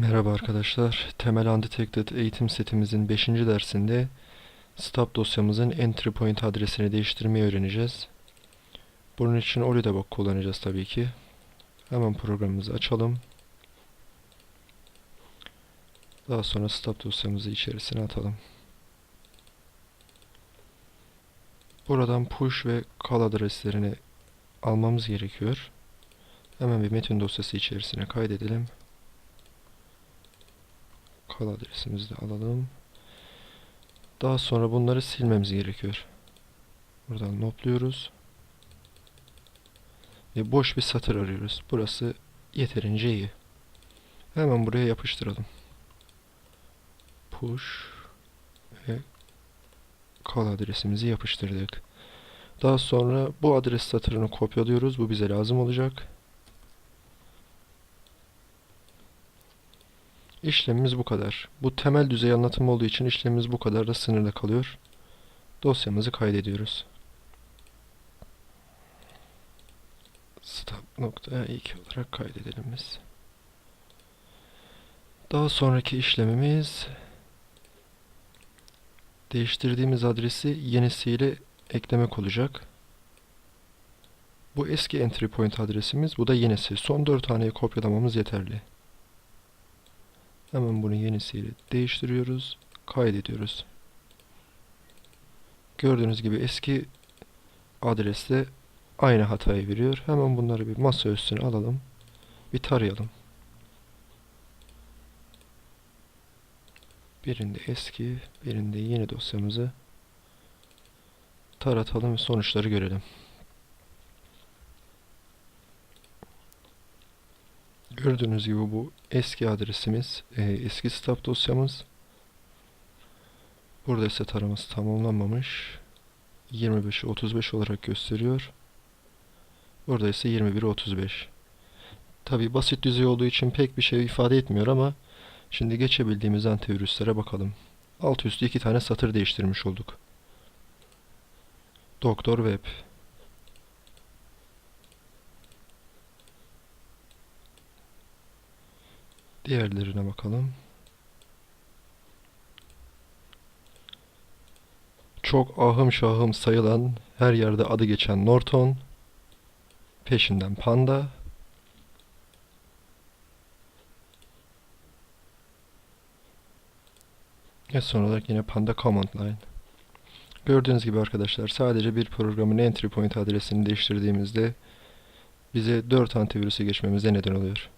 Merhaba arkadaşlar. Temel Undetected eğitim setimizin 5. dersinde stop dosyamızın entry point adresini değiştirmeyi öğreneceğiz. Bunun için Olidebug kullanacağız tabii ki. Hemen programımızı açalım. Daha sonra stop dosyamızı içerisine atalım. Buradan push ve call adreslerini almamız gerekiyor. Hemen bir metin dosyası içerisine kaydedelim. Kal adresimizi de alalım. Daha sonra bunları silmemiz gerekiyor. Buradan notluyoruz. Ve boş bir satır arıyoruz. Burası yeterince iyi. Hemen buraya yapıştıralım. Push ve kal adresimizi yapıştırdık. Daha sonra bu adres satırını kopyalıyoruz. Bu bize lazım olacak. İşlemimiz bu kadar. Bu temel düzey anlatım olduğu için işlemimiz bu kadar da sınırlı kalıyor. Dosyamızı kaydediyoruz. Stop.2 olarak kaydedelim biz. Daha sonraki işlemimiz değiştirdiğimiz adresi yenisiyle eklemek olacak. Bu eski entry point adresimiz, bu da yenisi. Son 4 taneyi kopyalamamız yeterli. Hemen bunu yenisiyle değiştiriyoruz. Kaydediyoruz. Gördüğünüz gibi eski adreste aynı hatayı veriyor. Hemen bunları bir masa üstüne alalım. Bir tarayalım. Birinde eski, birinde yeni dosyamızı taratalım ve sonuçları görelim. Gördüğünüz gibi bu eski adresimiz, e, eski stop dosyamız. Burada ise taraması tamamlanmamış. 25'i 35 olarak gösteriyor. Burada ise 21'i 35. Tabi basit düzey olduğu için pek bir şey ifade etmiyor ama şimdi geçebildiğimiz antivirüslere bakalım. Alt üstü iki tane satır değiştirmiş olduk. Doktor Web. Diğerlerine bakalım. Çok ahım şahım sayılan, her yerde adı geçen Norton, peşinden Panda, ve son olarak yine Panda Command Line. Gördüğünüz gibi arkadaşlar sadece bir programın entry point adresini değiştirdiğimizde bize 4 antivirüse geçmemize neden oluyor.